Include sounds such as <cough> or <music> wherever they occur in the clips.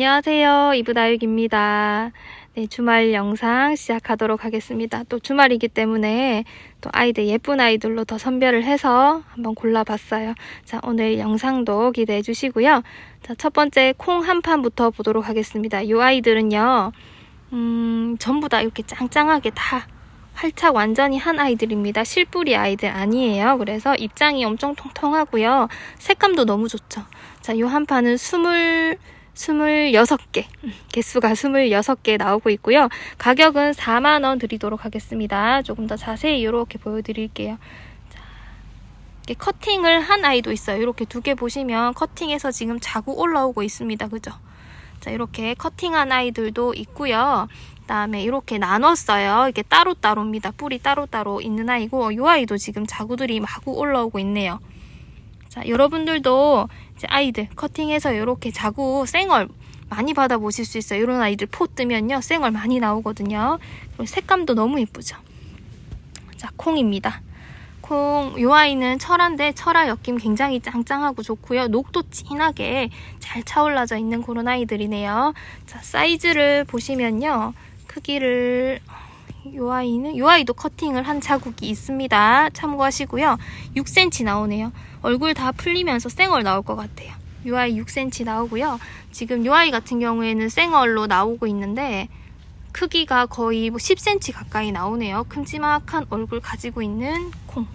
안녕하세요. 이브다육입니다. 네, 주말 영상 시작하도록 하겠습니다. 또 주말이기 때문에 또 아이들 예쁜 아이들로 더 선별을 해서 한번 골라봤어요. 자, 오늘 영상도 기대해 주시고요. 자, 첫 번째 콩 한 판부터 보도록 하겠습니다. 이 아이들은요, 음, 전부 다 이렇게 짱짱하게 다 활착 완전히 한 아이들입니다. 실뿌리 아이들 아니에요. 그래서 입장이 엄청 통통하고요. 색감도 너무 좋죠. 자, 요 한 판은 스 물, 스물여섯 개 음, 개수가 스물여섯 개 나오고 있고요. 가격은 4만원 드리도록 하겠습니다. 조금 더 자세히 이렇게 보여드릴게요. 자, 이렇게 커팅을 한 아이도 있어요. 이렇게 두 개 보시면 커팅해서 지금 자국 올라오고 있습니다. 그죠? 자, 이렇게 커팅한 아이들도 있고요. 그다음에 이렇게 나눴어요. 이게 따로따로입니다. 뿌리 따로따로 있는 아이고 이 아이도 지금 자구들이 마구 올라오고 있네요. 자, 여러분들도 아이들 커팅해서 이렇게 자구 생얼 많이 받아보실 수 있어요. 이런 아이들 포 뜨면요. 생얼 많이 나오거든요. 색감도 너무 예쁘죠. 자, 콩입니다. 콩, 요 아이는 철한데 철화 엮임 굉장히 짱짱하고 좋고요. 녹도 진하게 잘 차올라져 있는 그런 아이들이네요. 자, 사이즈를 보시면요. 크기를 요 아이는 요 아이도 커팅을 한 자국이 있습니다. 참고하시고요. 6cm 나오네요. 얼굴 다 풀리면서 생얼 나올 것 같아요. 요 아이 6cm 나오고요. 지금 요 아이 같은 경우에는 생얼로 나오고 있는데 크기가 거의 뭐 10cm 가까이 나오네요. 큼지막한 얼굴 가지고 있는 콩.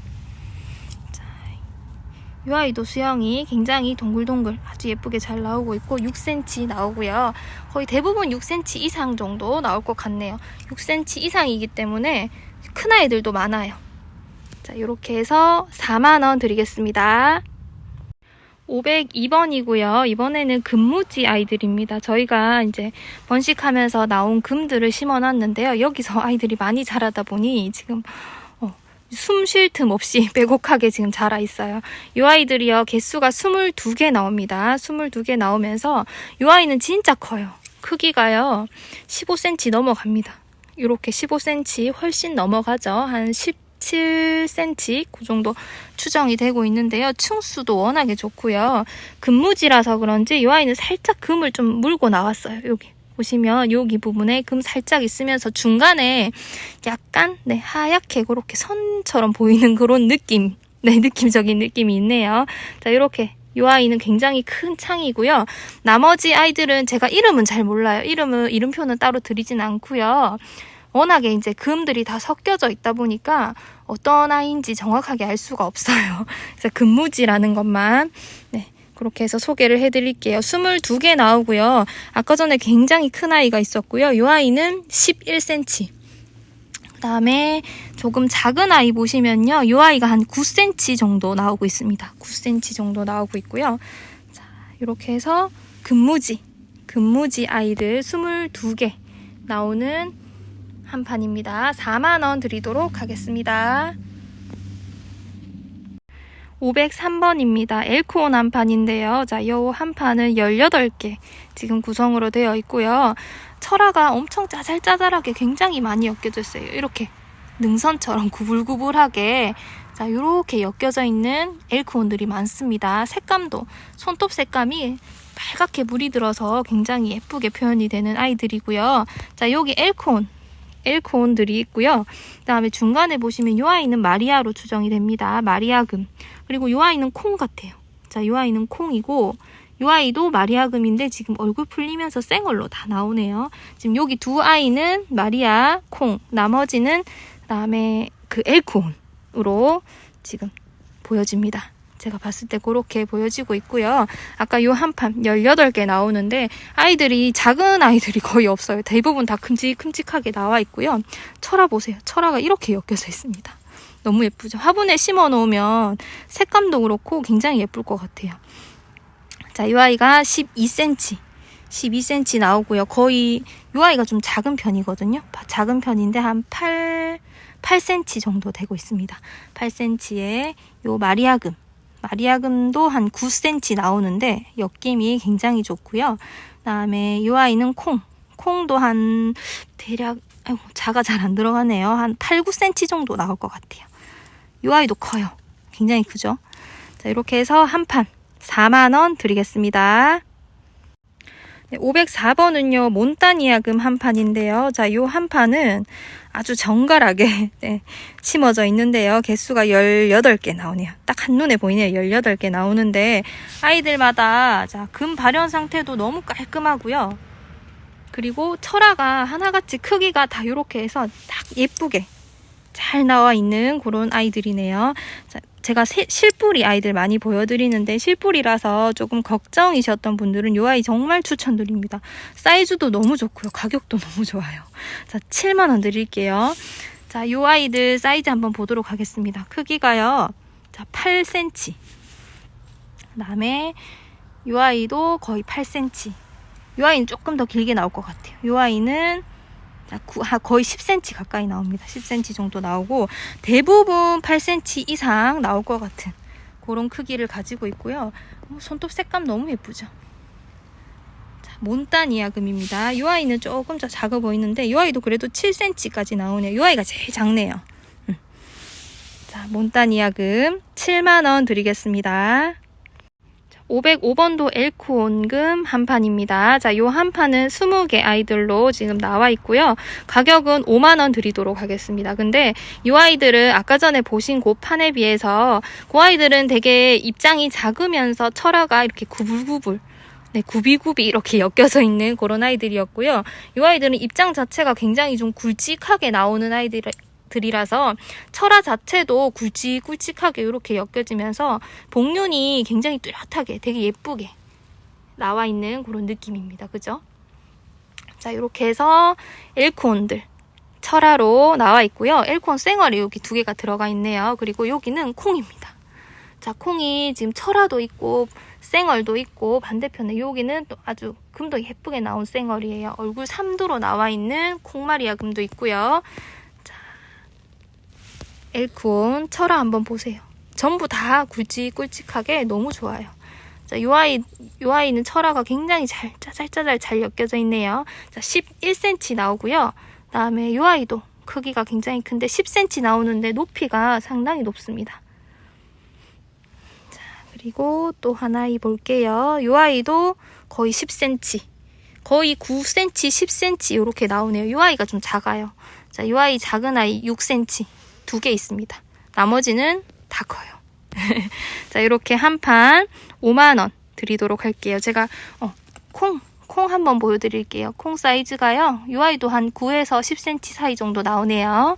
자, 이 아이도 수영이 굉장히 동글동글 아주 예쁘게 잘 나오고 있고 6cm 나오고요. 거의 대부분 6cm 이상 정도 나올 것 같네요. 6cm 이상이기 때문에 큰 아이들도 많아요. 자, 이렇게 해서 4만원 드리겠습니다. 502번이고요. 이번에는 금무지 아이들입니다. 저희가 이제 번식하면서 나온 금들을 심어놨는데요. 여기서 아이들이 많이 자라다 보니 지금 어, 숨 쉴 틈 없이 <laughs> 빼곡하게 지금 자라 있어요. 이 아이들이요. 개수가 22개 나옵니다. 22개 나오면서 이 아이는 진짜 커요. 크기가요. 15cm 넘어갑니다. 이렇게 15cm 훨씬 넘어가죠. 한 10, 7cm 그 정도 추정이 되고 있는데요. 층수도 워낙에 좋고요. 금무지라서 그런지 이 아이는 살짝 금을 좀 물고 나왔어요. 여기 보시면 여기 부분에 금 살짝 있으면서 중간에 약간 네 하얗게 그렇게 선처럼 보이는 그런 느낌 네 느낌적인 느낌이 있네요. 자 이렇게 이 아이는 굉장히 큰 창이고요. 나머지 아이들은 제가 이름은 잘 몰라요. 이름은 이름표는 따로 드리진 않고요. 워낙에 이제 금들이 다 섞여져 있다 보니까 어떤 아이인지 정확하게 알 수가 없어요. <laughs> 그래서 금무지라는 것만 네. 그렇게 해서 소개를 해드릴게요. 22개 나오고요. 아까 전에 굉장히 큰 아이가 있었고요. 이 아이는 11cm. 그 다음에 조금 작은 아이 보시면요. 이 아이가 한 9cm 정도 나오고 있습니다. 9cm 정도 나오고 있고요. 자, 이렇게 해서 금무지, 금무지 아이들 22개 나오는 한 판입니다. 4만원 드리도록 하겠습니다. 503번입니다. 엘코온 한 판인데요. 자, 이한 판은 18개 지금 구성으로 되어 있고요. 철화가 엄청 짜잘짜잘하게 굉장히 많이 엮여져 있어요. 이렇게 능선처럼 구불구불하게 자, 이렇게 엮여져 있는 엘코온들이 많습니다. 색감도 손톱 색감이 빨갛게 물이 들어서 굉장히 예쁘게 표현이 되는 아이들이고요. 자, 여기 엘코온 엘코온들이 있고요. 그 다음에 중간에 보시면 이 아이는 마리아로 추정이 됩니다. 마리아금. 그리고 이 아이는 콩 같아요. 자, 이 아이는 콩이고 이 아이도 마리아금인데 지금 얼굴 풀리면서 생얼로 다 나오네요. 지금 여기 두 아이는 마리아, 콩. 나머지는 그다음에 그 엘코온으로 지금 보여집니다. 제가 봤을 때 그렇게 보여지고 있고요. 아까 요 한 판 18개 나오는데 아이들이 작은 아이들이 거의 없어요. 대부분 다 큼직큼직하게 나와 있고요. 철화 보세요. 철화가 이렇게 엮여져 있습니다. 너무 예쁘죠? 화분에 심어 놓으면 색감도 그렇고 굉장히 예쁠 것 같아요. 자, 이 아이가 12cm. 12cm 나오고요. 거의 이 아이가 좀 작은 편이거든요. 작은 편인데 한 8, 8cm 정도 되고 있습니다. 8cm에 요 마리아금 마리아금도 한 9cm 나오는데 엮임이 굉장히 좋고요. 그다음에 이 아이는 콩. 콩도 한 대략 아이고, 자가 잘 안 들어가네요. 한 8, 9cm 정도 나올 것 같아요. 이 아이도 커요. 굉장히 크죠? 자, 이렇게 해서 한 판 4만 원 드리겠습니다. 네, 504번은요, 몬타니아금 한 판인데요. 자, 요 한 판은 아주 정갈하게 <laughs> 네, 심어져 있는데요. 개수가 18개 나오네요. 딱 한눈에 보이네요. 18개 나오는데, 아이들마다, 자, 금 발현 상태도 너무 깔끔하고요. 그리고 철화가 하나같이 크기가 다 이렇게 해서 딱 예쁘게 잘 나와 있는 그런 아이들이네요. 자, 제가 세- 실뿌리 아이들 많이 보여드리는데 실뿌리라서 조금 걱정이셨던 분들은 이 아이 정말 추천드립니다. 사이즈도 너무 좋고요. 가격도 <laughs> 너무 좋아요. 자, 7만원 드릴게요. 자, 이 아이들 사이즈 한번 보도록 하겠습니다. 크기가요. 자, 8cm. 그 다음에 이 아이도 거의 8cm. 이 아이는 조금 더 길게 나올 것 같아요. 이 아이는 거의 10cm 가까이 나옵니다. 10cm 정도 나오고 대부분 8cm 이상 나올 것 같은 그런 크기를 가지고 있고요. 어, 손톱 색감 너무 예쁘죠. 자, 몬타니아금입니다. 이 아이는 조금 더 작아 보이는데 이 아이도 그래도 7cm까지 나오네요. 이 아이가 제일 작네요. 음. 자, 몬타니아금 7만 원 드리겠습니다. 505번도 엘코온금 한 판입니다. 자, 요 한 판은 20개 아이들로 지금 나와 있고요. 가격은 5만 원 드리도록 하겠습니다. 근데 이 아이들은 아까 전에 보신 그 판에 비해서 그 아이들은 되게 입장이 작으면서 철화가 이렇게 구불구불 네, 구비구비 이렇게 엮여져 있는 그런 아이들이었고요. 이 아이들은 입장 자체가 굉장히 좀 굵직하게 나오는 아이들, 들이라서 철화 자체도 굵직굵직하게 이렇게 엮여지면서 복륜이 굉장히 뚜렷하게 되게 예쁘게 나와 있는 그런 느낌입니다. 그죠? 자, 이렇게 해서 엘콘들 철화로 나와 있고요. 엘콘 쌩얼이 여기 두 개가 들어가 있네요. 그리고 여기는 콩입니다. 자, 콩이 지금 철화도 있고 쌩얼도 있고 반대편에 여기는 또 아주 금도 예쁘게 나온 쌩얼이에요. 얼굴 3도로 나와 있는 콩마리아 금도 있고요. 엘콘 철화 한번 보세요. 전부 다 굵직굵직하게 너무 좋아요. 자, 요 아이, 요 아이는 철화가 굉장히 잘, 짜잘짜잘 잘 엮여져 있네요. 자, 11cm 나오고요. 다음에 요 아이도 크기가 굉장히 큰데 10cm 나오는데 높이가 상당히 높습니다. 자, 그리고 또 하나 이 볼게요. 요 아이도 거의 10cm. 거의 9cm, 10cm 이렇게 나오네요. 요 아이가 좀 작아요. 자, 요 아이 작은 아이 6cm. 두 개 있습니다. 나머지는 다 커요. <laughs> 자, 이렇게 한 판 5만원 드리도록 할게요. 제가, 어, 콩, 콩 한번 보여드릴게요. 콩 사이즈가요. 이 아이도 한 9에서 10cm 사이 정도 나오네요.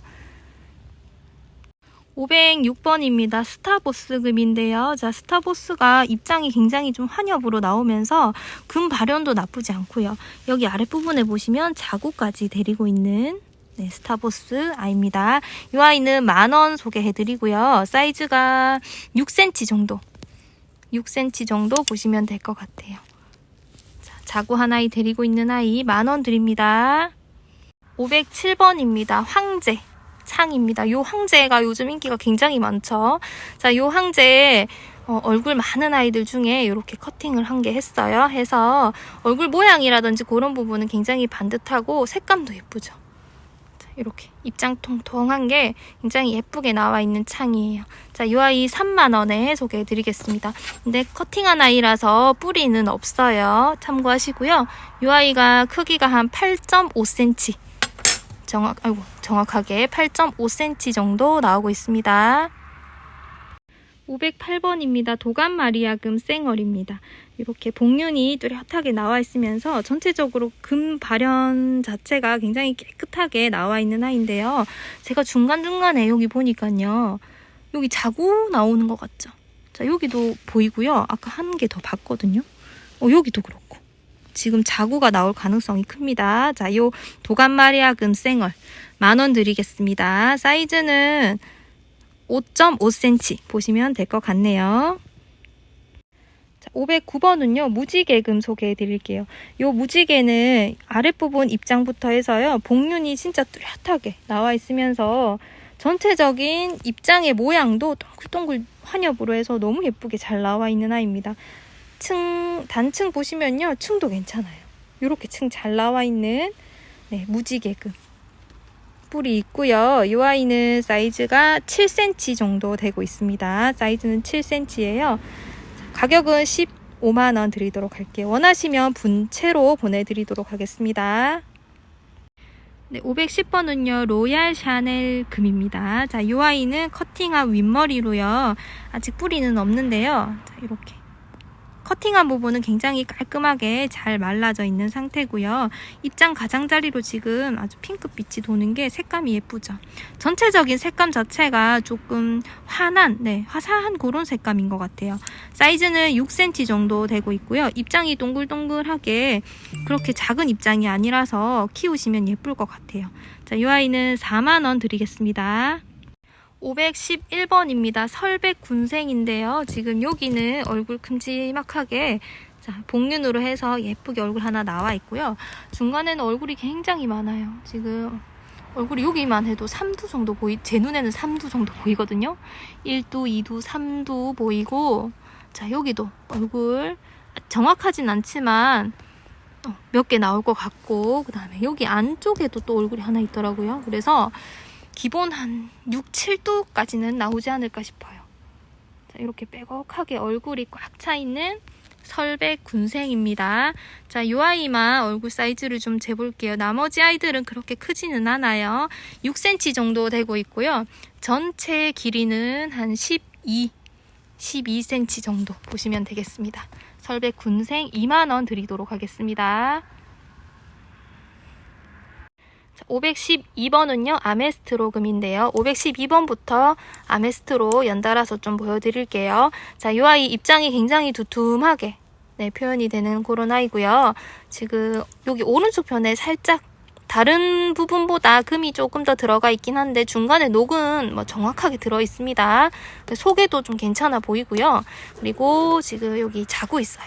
506번입니다. 스타보스금인데요. 자, 스타보스가 입장이 굉장히 좀 환엽으로 나오면서 금 발현도 나쁘지 않고요. 여기 아랫부분에 보시면 자구까지 데리고 있는 네, 스타보스 아이입니다. 이 아이는 만원 소개해드리고요. 사이즈가 6cm 정도. 6cm 정도 보시면 될 것 같아요. 자, 자구 한 아이 데리고 있는 아이 만원 드립니다. 507번입니다. 황제. 창입니다. 요 황제가 요즘 인기가 굉장히 많죠. 자, 요 황제 어, 얼굴 많은 아이들 중에 이렇게 커팅을 한 게 했어요. 해서 얼굴 모양이라든지 그런 부분은 굉장히 반듯하고 색감도 예쁘죠. 이렇게 입장 통통한 게 굉장히 예쁘게 나와 있는 창이에요. 자, 이 아이 3만원에 소개해 드리겠습니다. 근데 커팅한 아이라서 뿌리는 없어요. 참고하시고요. 이 아이가 크기가 한 8.5cm. 정확, 아이고, 정확하게 8.5cm 정도 나오고 있습니다. 508번입니다. 도감 마리아금 쌩얼입니다. 이렇게 복륜이 뚜렷하게 나와 있으면서 전체적으로 금 발현 자체가 굉장히 깨끗하게 나와 있는 아이인데요. 제가 중간중간에 여기 보니까요. 여기 자구 나오는 것 같죠? 자, 여기도 보이고요. 아까 한 개 더 봤거든요. 어, 여기도 그렇고. 지금 자구가 나올 가능성이 큽니다. 자, 요 도감 마리아금 쌩얼 만원 드리겠습니다. 사이즈는 5.5cm 보시면 될 것 같네요. 자, 509번은요, 무지개금 소개해 드릴게요. 요 무지개는 아랫부분 입장부터 해서요, 복륜이 진짜 뚜렷하게 나와 있으면서 전체적인 입장의 모양도 동글동글 환엽으로 해서 너무 예쁘게 잘 나와 있는 아이입니다. 층, 단층 보시면요, 층도 괜찮아요. 이렇게 층 잘 나와 있는 네, 무지개금. 뿔이 있고요. 이 아이는 사이즈가 7cm 정도 되고 있습니다. 사이즈는 7cm예요. 가격은 5만원 드리도록 할게요. 원하시면 분채로 보내드리도록 하겠습니다. 네, 510번은요, 로얄 샤넬 금입니다. 자, 이 아이는 커팅한 윗머리로요. 아직 뿌리는 없는데요. 자, 이렇게. 커팅한 부분은 굉장히 깔끔하게 잘 말라져 있는 상태고요. 입장 가장자리로 지금 아주 핑크빛이 도는 게 색감이 예쁘죠. 전체적인 색감 자체가 조금 환한, 네, 화사한 그런 색감인 것 같아요. 사이즈는 6cm 정도 되고 있고요. 입장이 동글동글하게 그렇게 작은 입장이 아니라서 키우시면 예쁠 것 같아요. 자, 이 아이는 4만원 드리겠습니다. 511번입니다. 설백 군생인데요. 지금 여기는 얼굴 큼지막하게 자, 복륜으로 해서 예쁘게 얼굴 하나 나와 있고요. 중간에는 얼굴이 굉장히 많아요. 지금 얼굴이 여기만 해도 3두 정도 보이, 제 눈에는 3두 정도 보이거든요. 1두, 2두, 3두 보이고, 자, 여기도 얼굴 정확하진 않지만 어, 몇개 나올 것 같고, 그 다음에 여기 안쪽에도 또 얼굴이 하나 있더라고요. 그래서 기본 한 6, 7두까지는 나오지 않을까 싶어요. 자, 이렇게 빼곡하게 얼굴이 꽉 차 있는 설백 군생입니다. 자, 이 아이만 얼굴 사이즈를 좀 재볼게요. 나머지 아이들은 그렇게 크지는 않아요. 6cm 정도 되고 있고요. 전체 길이는 한 12, 12cm 정도 보시면 되겠습니다. 설백 군생 2만원 드리도록 하겠습니다. 512번은요, 아메스트로 금인데요. 512번부터 아메스트로 연달아서 좀 보여드릴게요. 자, 이 아이 입장이 굉장히 두툼하게 네, 표현이 되는 그런 아이고요. 지금 여기 오른쪽 편에 살짝 다른 부분보다 금이 조금 더 들어가 있긴 한데 중간에 녹은 뭐 정확하게 들어 있습니다. 속에도 좀 괜찮아 보이고요. 그리고 지금 여기 자구 있어요.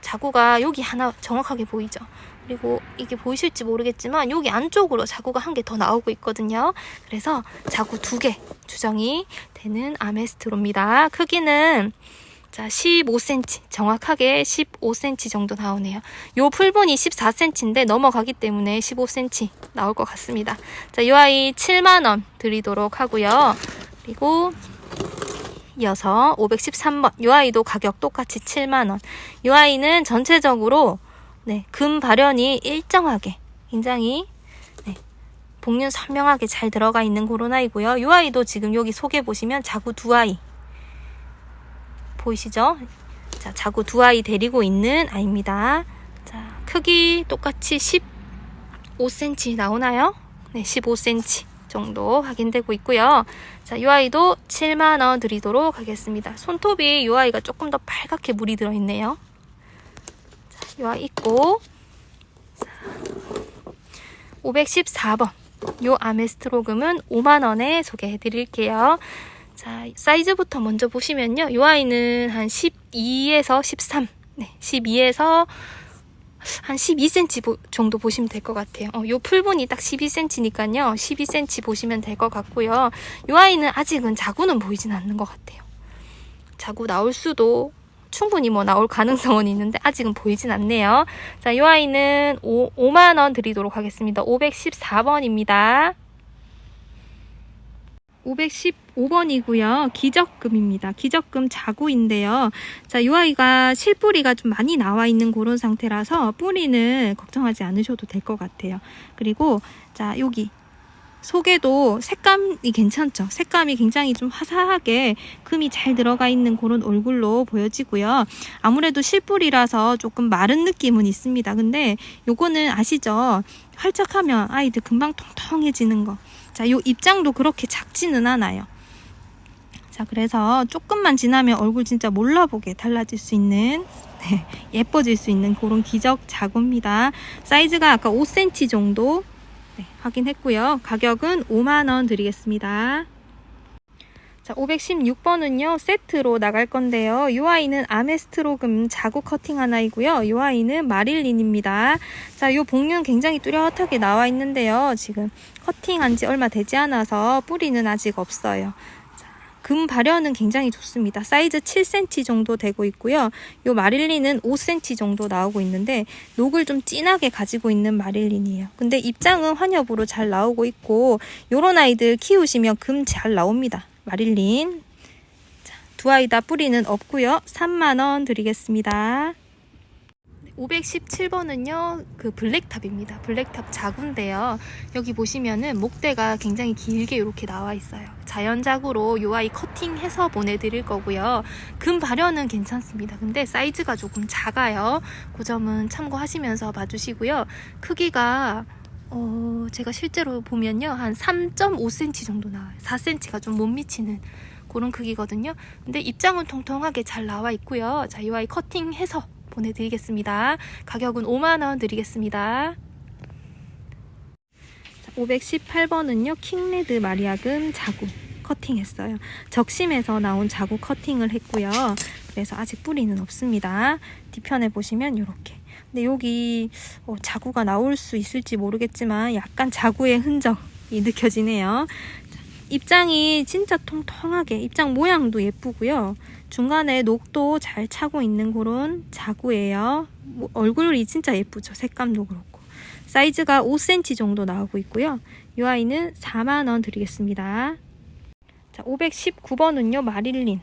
자구가 여기 하나 정확하게 보이죠. 그리고 이게 보이실지 모르겠지만 여기 안쪽으로 자구가 한 개 더 나오고 있거든요. 그래서 자구 두개 추정이 되는 아메스트로입니다. 크기는 자 15cm 정확하게 15cm 정도 나오네요. 요 풀분이 14cm인데 넘어가기 때문에 15cm 나올 것 같습니다. 자이 아이 7만 원 드리도록 하고요. 그리고 이어서 513번 이 아이도 가격 똑같이 7만 원. 이 아이는 전체적으로 네, 금 발현이 일정하게 굉장히 네, 복륜 선명하게 잘 들어가 있는 그런 아이고요. 이 아이도 지금 여기 속에 보시면 자구 두 아이 보이시죠? 자, 자구 두 아이 데리고 있는 아이입니다. 자, 크기 똑같이 15cm 나오나요? 네, 15cm 정도 확인되고 있고요. 자, 이 아이도 7만 원 드리도록 하겠습니다. 손톱이 이 아이가 조금 더 빨갛게 물이 들어 있네요. 아이 있고 자, 514번 요 아메스트로금은 5만 원에 소개해 드릴게요. 자, 사이즈부터 먼저 보시면요. 이 아이는 한 12에서 13, 네, 12에서 한 12cm 보- 정도 보시면 될 것 같아요. 어, 요 풀분이 딱 12cm니까요. 12cm 보시면 될 것 같고요. 이 아이는 아직은 자구는 보이진 않는 것 같아요. 자구 나올 수도 충분히 뭐 나올 가능성은 있는데 아직은 보이진 않네요. 자, 이 아이는 5, 5만 원 드리도록 하겠습니다. 514번입니다. 515번이고요. 기적금입니다. 기적금 자구인데요. 자, 이 아이가 실뿌리가 좀 많이 나와 있는 그런 상태라서 뿌리는 걱정하지 않으셔도 될 것 같아요. 그리고 자, 여기 속에도 색감이 괜찮죠? 색감이 굉장히 좀 화사하게 금이 잘 들어가 있는 그런 얼굴로 보여지고요. 아무래도 실뿌리라서 조금 마른 느낌은 있습니다. 근데 요거는 아시죠? 활짝하면 아이들 금방 통통해지는 거. 자, 요 입장도 그렇게 작지는 않아요. 자, 그래서 조금만 지나면 얼굴 진짜 몰라보게 달라질 수 있는, <laughs> 네, 예뻐질 수 있는 그런 기적 자구입니다. 사이즈가 아까 5cm 정도 네, 확인했고요. 가격은 5만원 드리겠습니다. 자, 516번은요, 세트로 나갈 건데요. 이 아이는 아메스트로금 자구 커팅 하나이고요. 이 아이는 마릴린입니다. 자, 이 복륜 굉장히 뚜렷하게 나와 있는데요. 지금 커팅한 지 얼마 되지 않아서 뿌리는 아직 없어요. 자, 금 발현은 굉장히 좋습니다. 사이즈 7cm 정도 되고 있고요. 이 마릴린은 5cm 정도 나오고 있는데 녹을 좀 진하게 가지고 있는 마릴린이에요. 근데 입장은 환엽으로 잘 나오고 있고 요런 아이들 키우시면 금 잘 나옵니다. 마릴린. 자, 두 아이 다 뿌리는 없고요. 3만 원 드리겠습니다. 517번은요, 그 블랙탑입니다. 블랙탑 자구인데요. 여기 보시면은 목대가 굉장히 길게 이렇게 나와 있어요. 자연작으로 요 아이 커팅해서 보내드릴 거고요. 금 발현은 괜찮습니다. 근데 사이즈가 조금 작아요. 그 점은 참고하시면서 봐주시고요. 크기가 어, 제가 실제로 보면요. 한 3.5cm 정도 나와요. 4cm가 좀 못 미치는 그런 크기거든요. 근데 입장은 통통하게 잘 나와 있고요. 자, 이 아이 커팅해서 보내드리겠습니다. 가격은 5만원 드리겠습니다. 518번은요, 킹레드 마리아금 자구 커팅했어요. 적심에서 나온 자구 커팅을 했고요. 그래서 아직 뿌리는 없습니다. 뒤편에 보시면 이렇게. 근데 여기 어, 자구가 나올 수 있을지 모르겠지만 약간 자구의 흔적이 느껴지네요. 자, 입장이 진짜 통통하게 입장 모양도 예쁘고요. 중간에 녹도 잘 차고 있는 그런 자구예요. 뭐, 얼굴이 진짜 예쁘죠. 색감도 그렇고. 사이즈가 5cm 정도 나오고 있고요. 이 아이는 4만원 드리겠습니다. 자, 519번은요, 마릴린.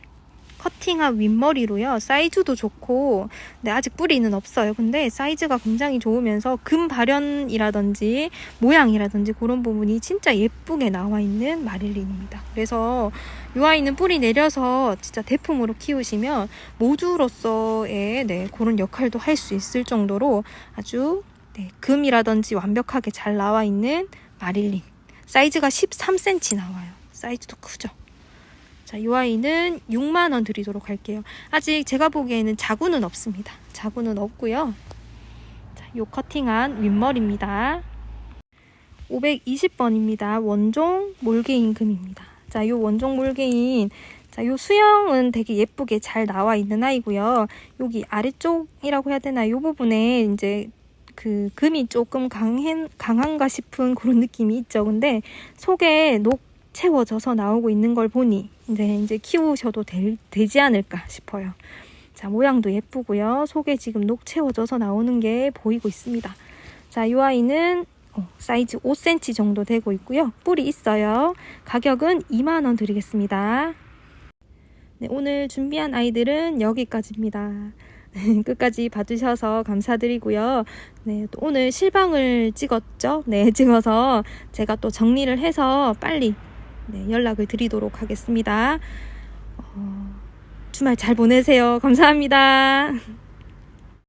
커팅한 윗머리로요. 사이즈도 좋고, 근데 아직 뿌리는 없어요. 근데 사이즈가 굉장히 좋으면서 금 발현이라든지 모양이라든지 그런 부분이 진짜 예쁘게 나와 있는 마릴린입니다. 그래서 이 아이는 뿌리 내려서 진짜 대품으로 키우시면 모주로서의 네, 그런 역할도 할 수 있을 정도로 아주 네, 금이라든지 완벽하게 잘 나와 있는 마릴린. 사이즈가 13cm 나와요. 사이즈도 크죠. 자, 이 아이는 6만원 드리도록 할게요. 아직 제가 보기에는 자구는 없습니다. 자구는 없고요. 자, 요 커팅한 윗머리입니다. 520번입니다. 원종 몰개인 금입니다. 자, 요 원종 몰개인 자, 요 수영은 되게 예쁘게 잘 나와 있는 아이고요. 여기 아래쪽이라고 해야 되나 요 부분에 이제 그 금이 조금 강한, 강한가 싶은 그런 느낌이 있죠. 근데 속에 녹 채워져서 나오고 있는 걸 보니 이제 이제 키우셔도 될, 되지 않을까 싶어요. 자, 모양도 예쁘고요. 속에 지금 녹 채워져서 나오는 게 보이고 있습니다. 자, 이 아이는 어, 사이즈 5cm 정도 되고 있고요. 뿔이 있어요. 가격은 2만원 드리겠습니다. 네, 오늘 준비한 아이들은 여기까지입니다. <laughs> 끝까지 봐주셔서 감사드리고요. 네, 또 오늘 실방을 찍었죠. 네, <laughs> 찍어서 제가 또 정리를 해서 빨리 네, 연락을 드리도록 하겠습니다. 어, 주말 잘 보내세요. 감사합니다.